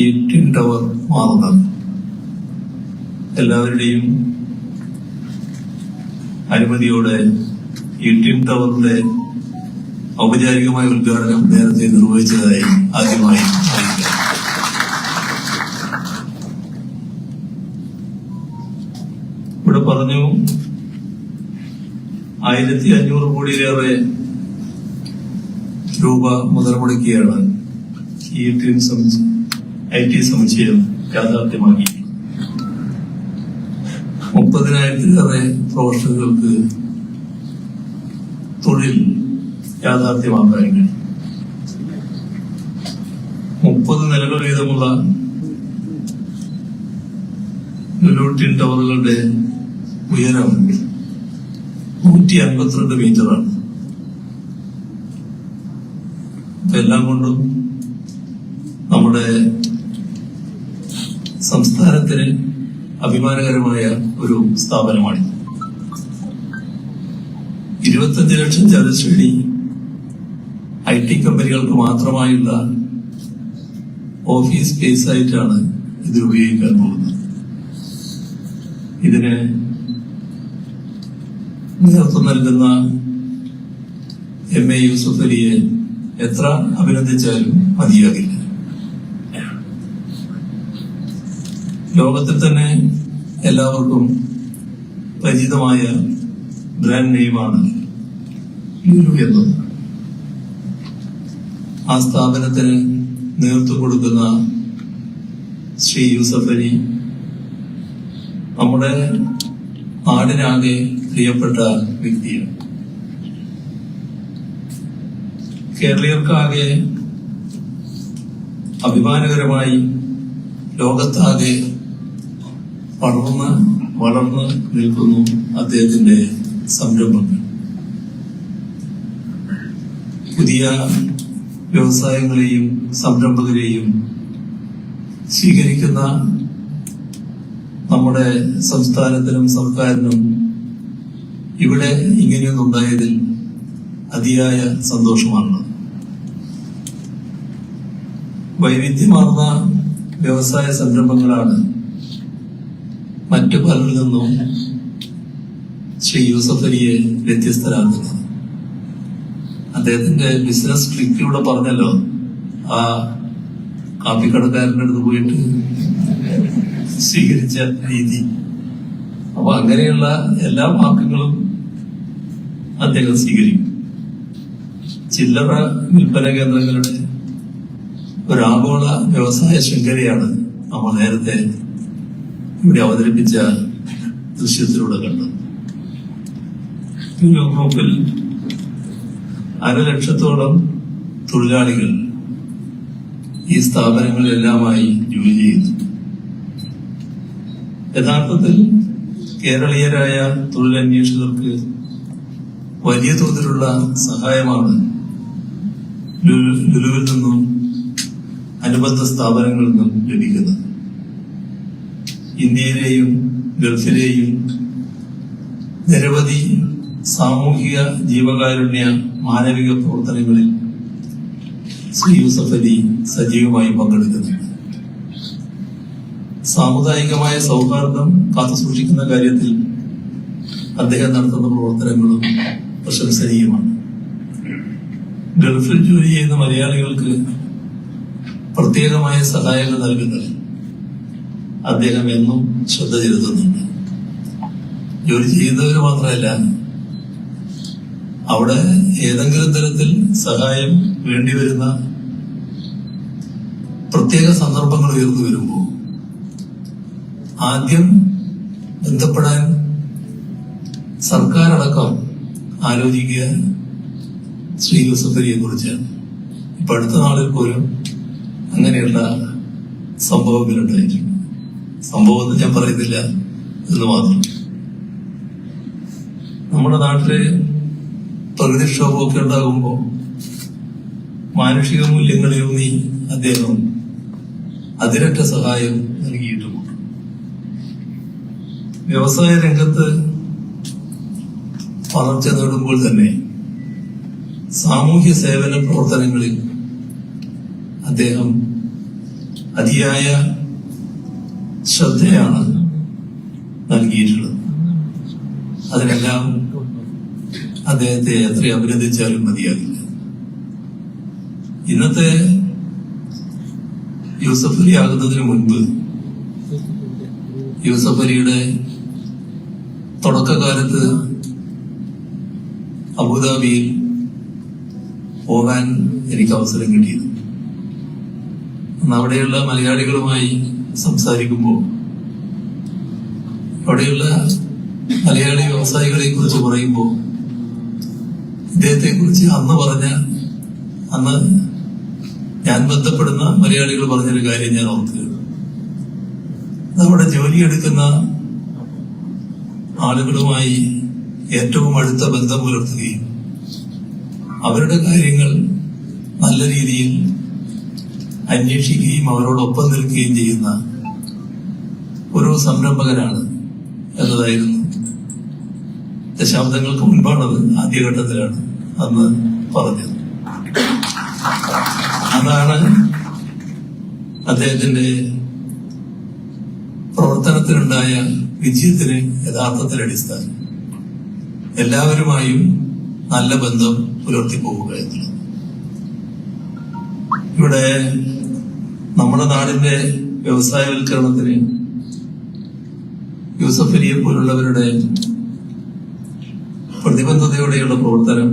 ഈ twin tower മാറുന്നത്. എല്ലാവരുടെയും അനുമതിയോടെ ഈ ട്വിൻ ടവറിന്റെ ഔപചാരികമായ ഉദ്ഘാടനം നേരത്തെ നിർവഹിച്ചതായി ആദ്യമായി അറിയിക്കാം. ഇവിടെ പറഞ്ഞു ആയിരത്തി അഞ്ഞൂറ് കോടിയിലേറെ രൂപ മുതൽ മുടക്കിയാണ് ഈ ട്വിൻ സമുച്ചയം ഐ സമുച്ചയം യാഥാർത്ഥ്യമാക്കി. മുപ്പതിനായിരത്തിലേറെ പ്രൊഫഷണലുകൾക്ക് തൊഴിൽ യാഥാർത്ഥ്യമാക്കാൻ കഴിയും. മുപ്പത് നിലകൾ വീതമുള്ള ലുലൂട്ടിൻ ടിൻ ടവറുകളുടെ ഉയരം നൂറ്റി അൻപത്തിരണ്ട് മീറ്ററാണ്. ഇതെല്ലാം കൊണ്ടും നമ്മുടെ സംസ്ഥാനത്തിന് അഭിമാനകരമായ ഒരു സ്ഥാപനമാണ്. ഇരുപത്തഞ്ച് ലക്ഷം ചതുശ്രേണി ഐ ടി കമ്പനികൾക്ക് മാത്രമായുള്ള ഓഫീസ് സ്പേസ് ആയിട്ടാണ് ഇത് ഉപയോഗിക്കാൻ പോകുന്നത്. ഇതിന് നേതൃത്വം നൽകുന്ന എം എ യൂസുഫ് അലിയെ എത്ര അഭിനന്ദിച്ചാലും മതിയാകില്ല. ലോകത്തിൽ തന്നെ എല്ലാവർക്കും പരിചിതമായ ബ്രാൻഡ് നെയിമാണ് ലുലു എന്നത്. ആ സ്ഥാപനത്തിന് നേതൃത്വം കൊടുക്കുന്ന ശ്രീ യൂസഫ് അലി നമ്മുടെ നാടിനാകെ പ്രിയപ്പെട്ട വ്യക്തിയാണ്. കേരളീയർക്കാകെ അഭിമാനകരമായി ലോകത്താകെ വളർന്ന് വളർന്ന് നിൽക്കുന്നു അദ്ദേഹത്തിന്റെ സംരംഭങ്ങൾ. പുതിയ വ്യവസായങ്ങളെയും സംരംഭകരെയും സ്വീകരിക്കുന്ന നമ്മുടെ സംസ്ഥാനത്തിനും സർക്കാരിനും ഇവിടെ ഇങ്ങനെയൊന്നുണ്ടായതിൽ അതിയായ സന്തോഷമാണ് വൈവിധ്യമാർന്ന വ്യവസായ സംരംഭങ്ങളാണ് മറ്റു പലരിൽ നിന്നും ശ്രീ യൂസഫ് അലിയെ വ്യത്യസ്തരാക്കുന്നത് അദ്ദേഹത്തിന്റെ ബിസിനസ് ട്രിക്കിലൂടെ പറഞ്ഞല്ലോ. ആ കാപ്പിക്കടക്കാരന്റെ അടുത്ത് പോയിട്ട് സ്വീകരിച്ച രീതി. അപ്പൊ അങ്ങനെയുള്ള എല്ലാ വാക്കുകളും അദ്ദേഹം സ്വീകരിക്കും. ചില്ലറ വിൽപ്പന കേന്ദ്രങ്ങളുടെ ഒരു ആഗോള വ്യവസായ ശൃംഖലയാണ് നമ്മൾ നേരത്തെ ഇവിടെ അവതരിപ്പിച്ച ദൃശ്യത്തിലൂടെ കണ്ടു. യൂറോപ്പിൽ അരലക്ഷത്തോളം തൊഴിലാളികൾ ഈ സ്ഥാപനങ്ങളിലെല്ലാമായി ജോലി ചെയ്യുന്നു. യഥാർത്ഥത്തിൽ കേരളീയരായ തൊഴിലന്വേഷകർക്ക് വലിയ തോതിലുള്ള സഹായമാണ് ലുലു- ലുലുവിൽ നിന്നും അനുബന്ധ സ്ഥാപനങ്ങളിൽ നിന്നും ലഭിക്കുന്നത്. ഇന്ത്യയിലെയും ഗൾഫിലെയും നിരവധി സാമൂഹിക ജീവകാരുണ്യ മാനവിക പ്രവർത്തനങ്ങളിൽ ശ്രീ യൂസഫ് അലി സജീവമായി പങ്കെടുക്കുന്നുണ്ട്. സാമുദായികമായ സൗഹാർദ്ദം കാത്തുസൂക്ഷിക്കുന്ന കാര്യത്തിൽ അദ്ദേഹം നടത്തുന്ന പ്രവർത്തനങ്ങളും പ്രശംസനീയമാണ്. ഗൾഫിൽ ജോലി ചെയ്യുന്ന മലയാളികൾക്ക് പ്രത്യേകമായ സഹായങ്ങൾ നൽകുന്നതിൽ അദ്ദേഹം എന്നും ശ്രദ്ധ ചെലുത്തുന്നുണ്ട്. ജോലി ചെയ്യുന്നവർ മാത്രമല്ല അവിടെ ഏതെങ്കിലും തരത്തിൽ സഹായം വേണ്ടിവരുന്ന പ്രത്യേക സന്ദർഭങ്ങൾ ഉയർന്നു വരുമ്പോൾ ആദ്യം ബന്ധപ്പെടാൻ സർക്കാർ അടക്കം ആലോചിക്കുക ശ്രീ യൂസഫലിയെ കുറിച്ചാണ്. ഇപ്പൊ അടുത്ത നാളിൽ പോലും അങ്ങനെയുള്ള സംഭവങ്ങൾ ഉണ്ടായിട്ടുണ്ട് സംഭവം ഞാൻ പറയുന്നില്ല എന്ന് മാത്രം. നമ്മുടെ നാട്ടിൽ പ്രകൃതിക്ഷോഭമൊക്കെ ഉണ്ടാകുമ്പോൾ മാനുഷിക മൂല്യങ്ങളിലൂന്നി അദ്ദേഹം അതിരറ്റ സഹായം നൽകിയിട്ടുമുണ്ട് വ്യവസായ രംഗത്ത് വളർച്ച നേടുമ്പോൾ തന്നെ സാമൂഹ്യ സേവന പ്രവർത്തനങ്ങളിൽ അദ്ദേഹം അതിയായ ശ്രദ്ധയാണ് നൽകിയിട്ടുള്ളത്. അതിനെല്ലാം അദ്ദേഹത്തെ എത്ര അഭിനന്ദിച്ചാലും മതിയാകില്ല. ഇന്നത്തെ യൂസഫ് അലി ആകുന്നതിന് മുൻപ് യൂസഫ് അലിയുടെ തുടക്കകാലത്ത് അബുദാബിയിൽ പോകാൻ എനിക്ക് അവസരം കിട്ടിയത് അന്ന് അവിടെയുള്ള മലയാളികളുമായി സംസാരിക്കുമ്പോൾ അവിടെയുള്ള മലയാളി വ്യവസായികളെ കുറിച്ച് പറയുമ്പോൾ ഇദ്ദേഹത്തെ കുറിച്ച് അന്ന് പറഞ്ഞ അന്ന് ഞാൻ ബന്ധപ്പെടുന്ന മലയാളികൾ പറഞ്ഞൊരു കാര്യം ഞാൻ ഓർക്കുക നമ്മുടെ ജോലിയെടുക്കുന്ന ആളുകളുമായി ഏറ്റവും അടുത്ത ബന്ധം പുലർത്തുകയും അവരുടെ കാര്യങ്ങൾ നല്ല രീതിയിൽ അന്വേഷിക്കുകയും അവരോടൊപ്പം നിൽക്കുകയും ചെയ്യുന്ന ഒരു സംരംഭകനാണ് എന്നതായിരുന്നു ദശാബ്ദങ്ങൾക്ക് മുൻപാണത് ആദ്യഘട്ടത്തിലാണ് അന്ന് പറഞ്ഞത്. അതാണ് അദ്ദേഹത്തിന്റെ പ്രവർത്തനത്തിനുണ്ടായ വിജയത്തിന് യഥാർത്ഥത്തിൽ അടിസ്ഥാനം. എല്ലാവരുമായും നല്ല ബന്ധം പുലർത്തി പോവുക എന്നുള്ളത്. ഇവിടെ നമ്മുടെ നാടിന്റെ വ്യവസായവൽക്കരണത്തിന് യൂസഫ് പോലുള്ളവരുടെ പ്രതിബദ്ധതയോടെയുള്ള പ്രവർത്തനം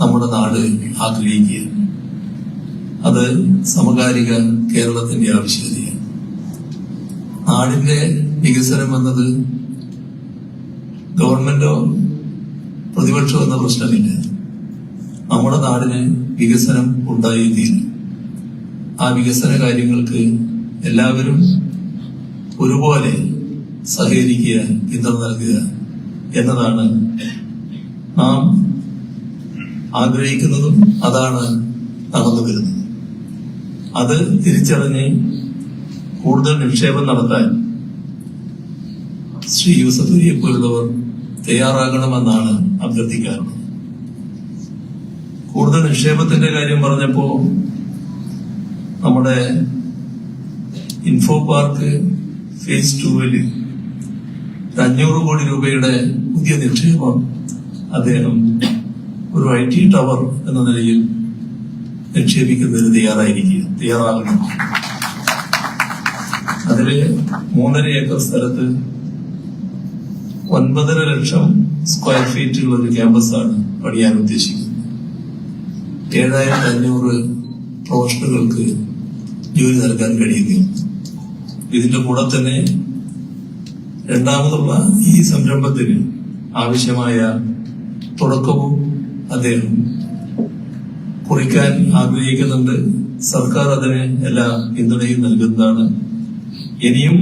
നമ്മുടെ നാട് ആഗ്രഹിക്കുക അത് സമകാലിക കേരളത്തിന്റെ ആവശ്യകതയാണ്. നാടിന്റെ വികസനം എന്നത് ഗവൺമെന്റോ പ്രതിപക്ഷമോ എന്ന പ്രശ്നമില്ല. നമ്മുടെ നാടിന് വികസനം ഉണ്ടായി തീരും ആ വികസന കാര്യങ്ങൾക്ക് എല്ലാവരും ഒരുപോലെ സഹകരിക്കുക പിന്തുണ നൽകുക എന്നതാണ് നാം ആഗ്രഹിക്കുന്നതും അതാണ് നടന്നു വരുന്നത്. അത് തിരിച്ചറിഞ്ഞ് കൂടുതൽ നിക്ഷേപം നടത്താൻ ശ്രീ യൂസഫ് പോലുള്ളവർ തയ്യാറാകണമെന്നാണ് അഭ്യർത്ഥിക്കാറുള്ളത്. കൂടുതൽ നിക്ഷേപത്തിന്റെ കാര്യം പറഞ്ഞപ്പോ നമ്മുടെ ഇൻഫോ പാർക്ക് ഫേസ് ടൂവിൽ അഞ്ഞൂറ് കോടി രൂപയുടെ പുതിയ നിക്ഷേപം അദ്ദേഹം ഒരു ഐ ടി ടവർ എന്ന നിലയിൽ നിക്ഷേപിക്കുന്നതിന് തയ്യാറായിരിക്കുക തയ്യാറാകണം. അതിൽ മൂന്നര ഏക്കർ സ്ഥലത്ത് ഒൻപതര ലക്ഷം സ്ക്വയർ ഫീറ്റുള്ള ഒരു ക്യാമ്പസാണ് പണിയാൻ ഉദ്ദേശിക്കുന്നത്. ഏഴായിരത്തി അഞ്ഞൂറ് പ്രൊഫഷണലുകൾക്ക് ജോലി നൽകാൻ കഴിയുകയും ഇതിന്റെ കൂടെ തന്നെ രണ്ടാമതുള്ള ഈ സംരംഭത്തിന് ആവശ്യമായ തുടക്കവും അദ്ദേഹം കുറിക്കാൻ ആഗ്രഹിക്കുന്നുണ്ട്. സർക്കാർ അതിന് എല്ലാ പിന്തുണയും നൽകുന്നതാണ്. ഇനിയും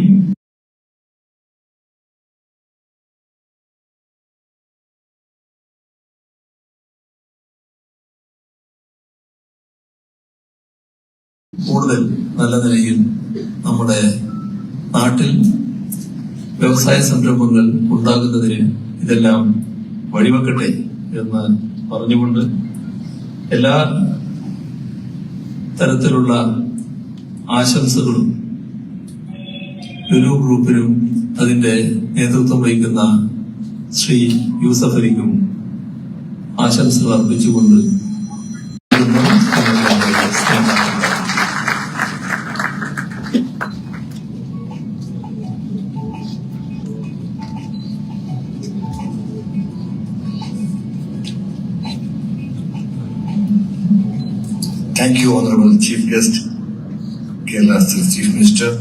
കൂടുതൽ നല്ല നിലയിൽ നമ്മുടെ നാട്ടിൽ വ്യവസായ സംരംഭങ്ങൾ ഉണ്ടാകുന്നതിന് ഇതെല്ലാം വഴിവെക്കട്ടെ എന്ന് പറഞ്ഞുകൊണ്ട് എല്ലാ തരത്തിലുള്ള ആശംസകളും ലുലു ഗ്രൂപ്പിനും അതിന്റെ നേതൃത്വം വഹിക്കുന്ന ശ്രീ യൂസഫലിക്കും ആശംസകൾ അർപ്പിച്ചുകൊണ്ട് Thank you, Honorable Chief Guest, Kerala Chief Minister,